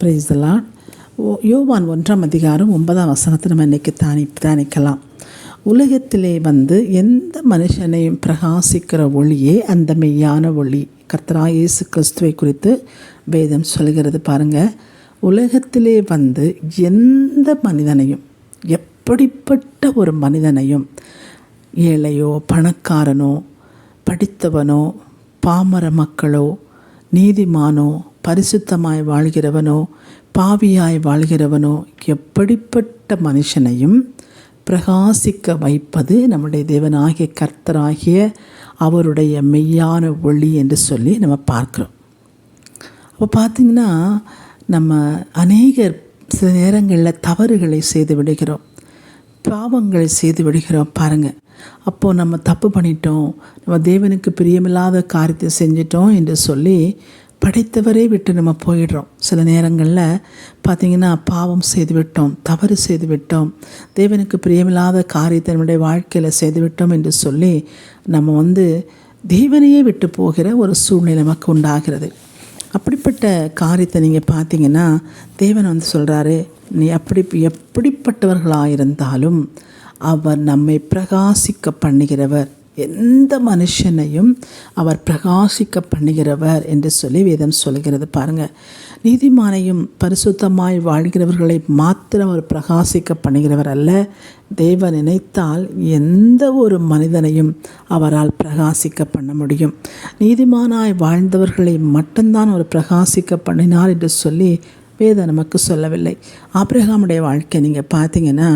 பிரைஸ்லாம் யோவான் ஒன்றாம் அதிகாரம் ஒன்பதாம் வசனத்தை நம்ம இன்றைக்கி தானி தியானிக்கலாம். உலகத்திலே வந்து எந்த மனுஷனையும் பிரகாசிக்கிற ஒளியே அந்த மெய்யான ஒளி. கர்த்தரா இயேசு கிறிஸ்துவை குறித்து வேதம் சொல்கிறது பாருங்கள் உலகத்திலே வந்து எந்த மனிதனையும் எப்படிப்பட்ட ஒரு மனிதனையும் ஏழையோ பணக்காரனோ படித்தவனோ பாமர மக்களோ நீதிமானோ பரிசுத்தமாய் வாழ்கிறவனோ பாவியாய் வாழ்கிறவனோ எப்படிப்பட்ட மனுஷனையும் பிரகாசிக்க வைப்பது நம்முடைய தேவனாகிய கர்த்தராகிய அவருடைய மெய்யான ஒளி என்று சொல்லி நம்ம பார்க்குறோம். அப்போ பார்த்திங்கன்னா நம்ம அநேகர் சில நேரங்களில் தவறுகளை செய்து விடுகிறோம். பாவங்களை செய்து விடுகிறோம் பாருங்கள் அப்போது நம்ம தப்பு பண்ணிட்டோம் நம்ம தேவனுக்கு பிரியமில்லாத காரியத்தை செஞ்சிட்டோம் என்று சொல்லி படைத்தவரே விட்டு நம்ம போயிடுறோம். சில நேரங்களில் பார்த்திங்கன்னா பாவம் செய்து விட்டோம் தவறு செய்து விட்டோம் தேவனுக்கு பிரியமில்லாத காரியத்தை நம்முடைய வாழ்க்கையில் செய்து விட்டோம் என்று சொல்லி நம்ம வந்து தேவனையே விட்டு போகிற ஒரு சூழ்நிலை நமக்கு உண்டாகிறது. அப்படிப்பட்ட காரியத்தை நீங்கள் பார்த்தீங்கன்னா தேவன் வந்து சொல்கிறாரு நீ அப்படி எப்படிப்பட்டவர்களாக இருந்தாலும் அவர் நம்மை பிரகாசிக்க பண்ணுகிறவர். எந்த மனுஷனையும் அவர் பிரகாசிக்க பண்ணுகிறவர் என்று சொல்லி வேதம் சொல்கிறது. பாருங்கள் நீதிமானையும் பரிசுத்தமாய் வாழ்கிறவர்களை மாத்திரம் அவர் பிரகாசிக்க பண்ணுகிறவர் அல்ல. தேவன் நினைத்தால் எந்த ஒரு மனிதனையும் அவரால் பிரகாசிக்க பண்ண முடியும். நீதிமானாய் வாழ்ந்தவர்களை மட்டும்தான் அவர் பிரகாசிக்க பண்ணினார் என்று சொல்லி வேதம் நமக்கு சொல்லவில்லை. ஆப்ரஹாமுடைய வாழ்க்கை நீங்கள் பார்த்தீங்கன்னா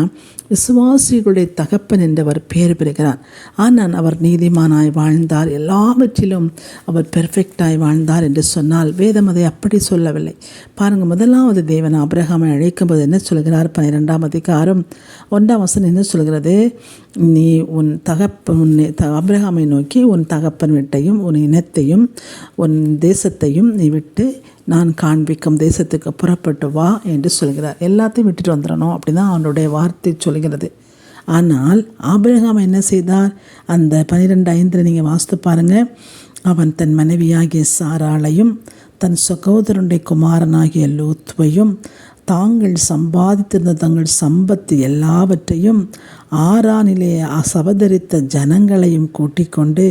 விசுவாசிகளுடைய தகப்பன் என்றவர் பெயர் பெறுகிறார். ஆனால் அவர் நீதிமானாய் வாழ்ந்தார். எல்லாவற்றிலும் அவர் பெர்ஃபெக்டாய் வாழ்ந்தார் என்று சொன்னால் வேதம் அதை அப்படி சொல்லவில்லை. பாருங்கள் முதலாவது தேவன் அழைக்கும் அழைக்கும்போது என்ன சொல்கிறார்? பன்னிரெண்டாம் அதிகாரம் ஒன்றாம் வசனம் என்ன சொல்கிறது? நீ உன் தகப்பன் உன் அபிரகாமை நோக்கி உன் தகப்பன் வீட்டையும் உன் இனத்தையும் உன் தேசத்தையும் நீ விட்டு நான் காண்பிக்கும் தேசத்துக்கு புறப்பட்டு வா என்று சொல்கிறார். எல்லாத்தையும் விட்டுட்டு வந்துடணும். அப்படி தான் அவனுடைய வார்த்தை சொல்லி சொல்கிறது ஆனால் ஆபிரகாம் என்ன செய்தார்? அந்த பன்னிரெண்டு ஐந்தில் நீங்கள் வாசித்து பாருங்கள் அவன் தன் மனைவியாகிய சாராளையும் தன் சகோதரனுடைய குமாரனாகிய லூத்வையும் தாங்கள் சம்பாதித்திருந்த தங்கள் சம்பத்து எல்லாவற்றையும் ஆறானிலே சபதரித்த ஜனங்களையும் கூட்டிக் கொண்டு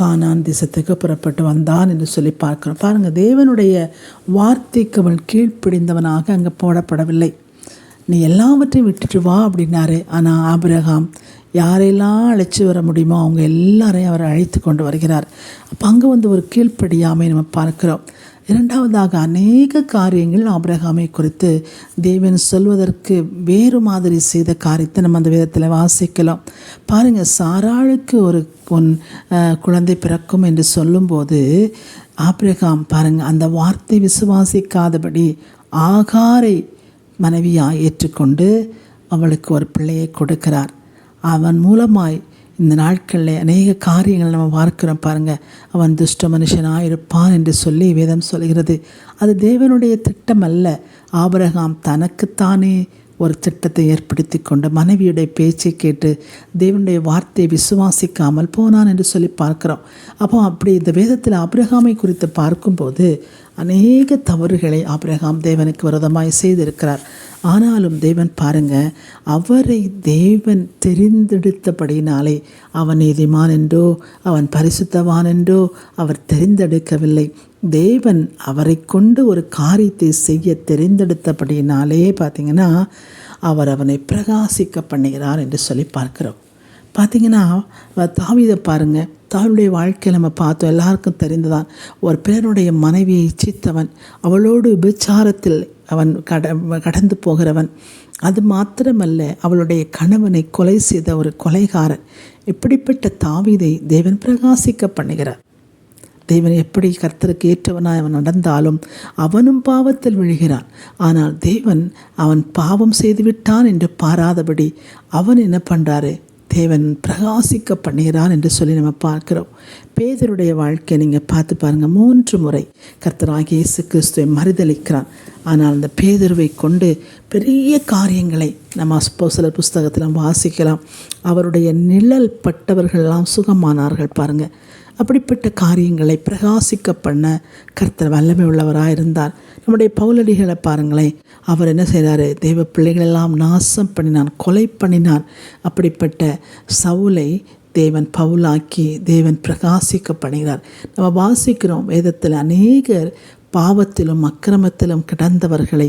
கானான் திசத்துக்கு புறப்பட்டு வந்தான் என்று சொல்லி பார்க்கிறோம். பாருங்கள் தேவனுடைய வார்த்தைக்கு அவள் கீழ்ப்பிடிந்தவனாக அங்கே போடப்படவில்லை. நீ எல்லாவற்றையும் விட்டுட்டு வா அப்படின்னாரு. ஆனால் ஆபிரகாம் யாரெல்லாம் அழைச்சி வர முடியுமோ அவங்க எல்லாரையும் அவர் அழைத்து கொண்டு வருகிறார். அப்போ அங்கே வந்து ஒரு கீழ்ப்படியாமை நம்ம பார்க்கிறோம். இரண்டாவதாக அநேக காரியங்கள் ஆபிரகாமை குறித்து தேவன் சொல்வதற்கு வேறு மாதிரி செய்த காரியத்தை நம்ம அந்த விதத்தில் வாசிக்கலாம். பாருங்கள் சாராளுக்கு ஒரு உன் குழந்தை பிறக்கும் என்று சொல்லும்போது ஆபிரகாம் பாருங்கள் அந்த வார்த்தை விசுவாசிக்காதபடி ஆகாரை மனைவியாக ஏற்றுக்கொண்டு அவளுக்கு ஒரு பிள்ளையை கொடுக்கிறார். அவன் மூலமாய் இந்த நாட்களில் அநேக காரியங்கள் நம்ம பார்க்கிறோம் பாருங்கள் அவன் துஷ்ட மனுஷனாக இருப்பான் என்று சொல்லி வேதம் சொல்கிறது. அது தேவனுடைய திட்டம் அல்ல ஆபரகாம் தனக்குத்தானே ஒரு திட்டத்தை ஏற்படுத்தி கொண்டு மனைவியுடைய பேச்சை கேட்டு தேவனுடைய வார்த்தையை விசுவாசிக்காமல் போனான் என்று சொல்லி பார்க்குறோம். அப்போ அப்படி இந்த வேதத்தில் அபிரகாமை குறித்து பார்க்கும்போது அநேக தவறுகளை ஆபிரகாம் தேவனுக்கு விரதமாய் செய்திருக்கிறார். ஆனாலும் தேவன் பாருங்க அவரை தேவன் தெரிந்தெடுத்தபடினாலே அவன் நீதிமான் என்றோ அவன் பரிசுத்தவான் என்றோ அவர் தெரிந்தெடுக்கவில்லை. தேவன் அவரை கொண்டு ஒரு காரியத்தை செய்ய தெரிந்தெடுத்தபடினாலே பார்த்தீங்கன்னா அவர் அவனை பிரகாசிக்க பண்ணுகிறார் என்று சொல்லி பார்க்கிறோம். பார்த்தீங்கன்னா தாவிதை பாருங்கள் தாவிடைய வாழ்க்கையில் நம்ம பார்த்தோம் எல்லாருக்கும் தெரிந்துதான். ஒரு பிறனுடைய மனைவியை இச்சித்தவன் அவளோடு விபச்சாரத்தில் அவன் கட கடந்து போகிறவன். அது மாத்திரமல்ல அவளுடைய கணவனை கொலை செய்த ஒரு கொலைகாரன். இப்படிப்பட்ட தாவிதை தேவன் பிரகாசிக்க பண்ணுகிறார். தேவன் எப்படி கர்த்தருக்கு ஏற்றவனாய் அவன் நடந்தாலும் அவனும் பாவத்தில் விழுகிறான். ஆனால் தேவன் அவன் பாவம் செய்துவிட்டான் என்று பாராதபடி அவன் என்ன பண்ணுறாரு தேவன் பிரகாசிக்க பண்ணுகிறான் என்று சொல்லி நம்ம பார்க்குறோம். பேதருடைய வாழ்க்கையை நீங்கள் பார்த்து பாருங்கள் மூன்று முறை கர்த்தராக இயேசு கிறிஸ்துவை மறுதளிக்கிறான் ஆனால் அந்த பேதருவை கொண்டு பெரிய காரியங்களை நம்ம அப்போ புஸ்தகத்தில் வாசிக்கலாம். அவருடைய நிழல் பட்டவர்களெல்லாம் சுகமானார்கள் பாருங்கள் அப்படிப்பட்ட காரியங்களை பிரகாசிக்க பண்ண கர்த்தர் வல்லமை உள்ளவராக இருந்தார். நம்முடைய பவுலடிகளை பாருங்களேன். அவர் என்ன செய்கிறாரு தெய்வ பிள்ளைகளெல்லாம் நாசம் பண்ணினான் கொலை பண்ணினான் அப்படிப்பட்ட சவுலை தேவன் பவுலாக்கி தேவன் பிரகாசிக்க பண்ணுகிறார். நம்ம வாசிக்கிறோம் வேதத்தில் அநேகர் பாவத்திலும் அக்கிரமத்திலும் கிடந்தவர்களை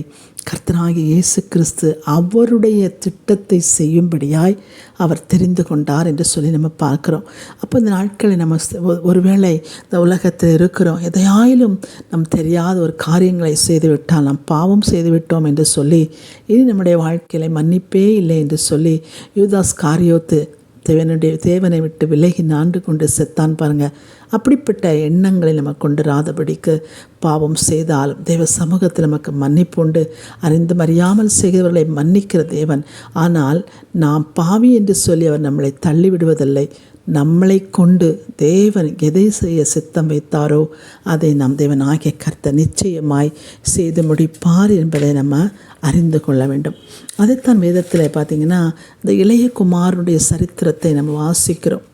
கர்த்தனாகிய இயேசு கிறிஸ்து அவருடைய திட்டத்தை செய்யும்படியாய் அவர் தெரிந்து கொண்டார் என்று சொல்லி நம்ம பார்க்குறோம். அப்போ இந்த நாட்களை நம்ம ஒருவேளை இந்த உலகத்தில் இருக்கிறோம். எதையாயிலும் நம் தெரியாத ஒரு காரியங்களை செய்துவிட்டால் நாம் பாவம் செய்துவிட்டோம் என்று சொல்லி இனி நம்முடைய வாழ்க்கையில் மன்னிப்பே இல்லை என்று சொல்லி யூதாஸ் காரியோத்து தேவனுடைய தேவனை விட்டு விலகி நாண்டு கொண்டு செத்தான் பாருங்கள் அப்படிப்பட்ட எண்ணங்களை நம்ம கொண்டுராதபடிக்கு பாவம் செய்தாலும் தேவ சமூகத்தில் நமக்கு மன்னிப்புண்டு அறிந்து அறியாமல் செய்கிறவர்களை மன்னிக்கிற தேவன். ஆனால் நாம் பாவி என்று சொல்லி அவர் நம்மளை தள்ளிவிடுவதில்லை. நம்மளை கொண்டு தேவன் எதை செய்ய சித்தம் வைத்தாரோ அதை நம் தேவன் ஆகிய கர்த்த நிச்சயமாய் செய்து முடிப்பார் என்பதை நம்ம அறிந்து கொள்ள வேண்டும். அதைத்தான் வேதத்தில் பார்த்திங்கன்னா இந்த இளைய குமாரனுடைய சரித்திரத்தை நம்ம வாசிக்கிறோம்.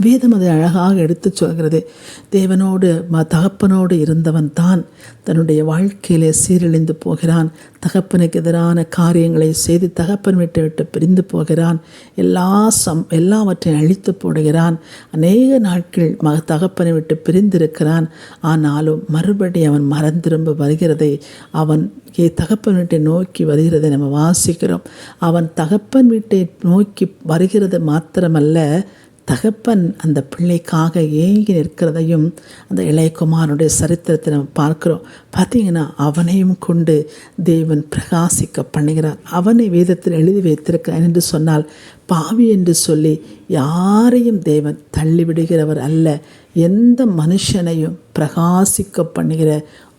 வேதம் அதை அழகாக எடுத்து சொல்கிறது. தேவனோடு ம தகப்பனோடு இருந்தவன் தான் தன்னுடைய வாழ்க்கையிலே சீரழிந்து போகிறான். தகப்பனுக்கு எதிரான காரியங்களை செய்து தகப்பன் விட்டு விட்டு பிரிந்து போகிறான். எல்லா சம் எல்லாவற்றையும் அழித்து போடுகிறான். அநேக நாட்கள் மக தகப்பனை விட்டு பிரிந்திருக்கிறான். ஆனாலும் மறுபடி அவன் மறந்திரும்ப வருகிறதை அவன் ஏ தகப்பன் வீட்டை நோக்கி வருகிறதை நம்ம வாசிக்கிறோம். அவன் தகப்பன் வீட்டை நோக்கி வருகிறது மாத்திரமல்ல தகப்பன் அந்த பிள்ளைக்காக ஏங்கி நிற்கிறதையும் அந்த இளையகுமாரனுடைய சரித்திரத்தை நம்ம பார்க்குறோம். பார்த்தீங்கன்னா அவனையும் கொண்டு தேவன் பிரகாசிக்க பண்ணுகிறார். அவனை வேதத்தில் எழுதி வைத்திருக்கிறான் என்று சொன்னால் பாவி என்று சொல்லி யாரையும் தேவன் தள்ளிவிடுகிறவர் அல்ல. எந்த மனுஷனையும் பிரகாசிக்க பண்ணுகிற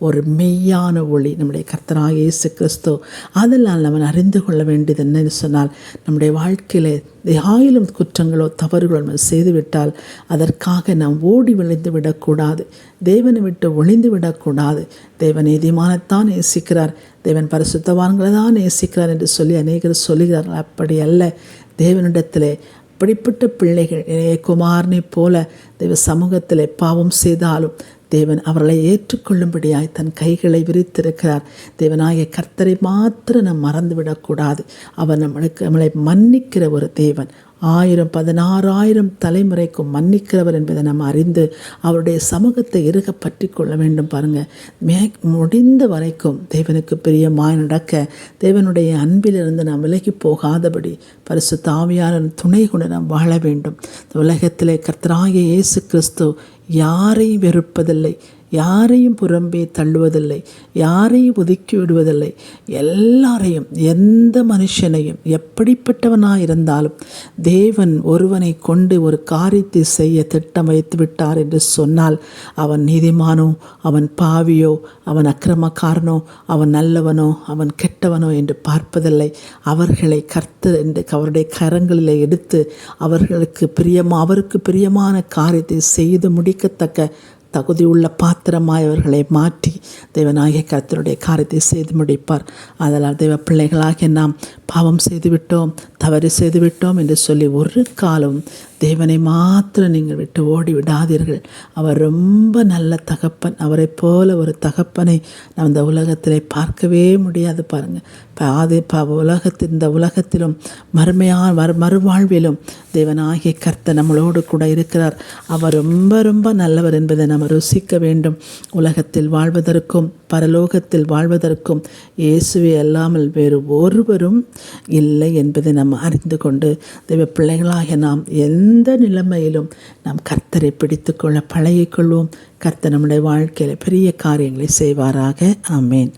ஒரு மெய்யான ஒளி நம்முடைய கர்த்தராக இயேசு கிறிஸ்து அதெல்லாம் நம்ம அறிந்து கொள்ள வேண்டியது என்னன்னு சொன்னால் நம்முடைய வாழ்க்கையில் ஆயிலும் குற்றங்களோ தவறுகளோ நம்ம செய்துவிட்டால் அதற்காக நாம் ஓடி விழுந்து விடக்கூடாது. தேவனை விட்டு ஒளிந்து விடக்கூடாது. தேவன் நீதிமானத்தான் நேசிக்கிறார். தேவன் பரிசுத்தவான்களை தான் நேசிக்கிறார் என்று சொல்லி அநேகர் சொல்லுகிறார்கள். அப்படி அல்ல. தேவனிடத்திலே அப்படிப்பட்ட பிள்ளைகள் குமாரனை போல தெய்வ சமூகத்தில் பாவம் செய்தாலும் தேவன் அவர்களை ஏற்றுக்கொள்ளும்படியாய் தன் கைகளை விரித்திருக்கிறார். தேவனாய கர்த்தரை மாத்திர நாம் மறந்துவிடக்கூடாது. அவர் நம்மளுக்கு நம்மளை மன்னிக்கிற ஒரு தேவன். ஆயிரம் பதினாறாயிரம் தலைமுறைக்கும் மன்னிக்கிறவர் என்பதை நாம் அறிந்து அவருடைய சமூகத்தை இருக பற்றி கொள்ள வேண்டும் பாருங்கள் மே முடிந்த வரைக்கும் தேவனுக்கு பிரியமாய் நடக்க தேவனுடைய அன்பிலிருந்து நாம் விலகி போகாதபடி பரிசு தாவியான துணை கொண்டு நாம் வாழ வேண்டும். உலகத்திலே கர்த்தராகிய இயேசு கிறிஸ்து யாரையும் வெறுப்பதில்லை. யாரையும் புறம்பே தள்ளுவதில்லை யாரையும் ஒதுக்கி விடுவதில்லை. எல்லாரையும் எந்த மனுஷனையும் எப்படிப்பட்டவனாக இருந்தாலும் தேவன் ஒருவனை கொண்டு ஒரு காரியத்தை செய்ய திட்டம் வைத்து விட்டார் என்று சொன்னால் அவன் நீதிமானோ அவன் பாவியோ அவன் அக்கிரமக்காரனோ அவன் நல்லவனோ அவன் கெட்டவனோ என்று பார்ப்பதில்லை. அவர்களை கர்த்த என்று அவருடைய கரங்களில் எடுத்து அவர்களுக்கு பிரியமா அவருக்கு பிரியமான காரியத்தை செய்து முடிக்கத்தக்க தகுதியுள்ள பாத்திரமாய் அவர்களை மாற்றி தேவநாயக கருத்தருடைய காரியத்தை செய்து முடிப்பார். அதனால் தெய்வ பிள்ளைகளாகிய நாம் பாவம் செய்துவிட்டோம் தவறு செய்துவிட்டோம் என்று சொல்லி ஒரு காலம் தேவனை மாத்திரம் நீங்கள் விட்டு ஓடி விடாதீர்கள். அவர் ரொம்ப நல்ல தகப்பன். அவரை போல ஒரு தகப்பனை நம் இந்த உலகத்தில் பார்க்கவே முடியாது பாருங்கள் பாதி ப உலகத்தில் இந்த உலகத்திலும் மறுமையான மறு மறுவாழ்விலும் தேவனாகிய கர்த்த நம்மளோடு கூட இருக்கிறார். அவர் ரொம்ப ரொம்ப நல்லவர் என்பதை நம்ம ருசிக்க வேண்டும். உலகத்தில் வாழ்வதற்கும் பரலோகத்தில் வாழ்வதற்கும் இயேசுவை அல்லாமல் வேறு ஒருவரும் இல்லை என்பதை நாம் அறிந்து கொண்டு தெய்வ பிள்ளைகளாக நாம் எந்த நிலைமையிலும் நாம் கர்த்தரை பிடித்து கொள்ள பழகிக்கொள்வோம். கர்த்தர் நம்முடைய வாழ்க்கையில் பெரிய காரியங்களை செய்வாராக. ஆமேன்.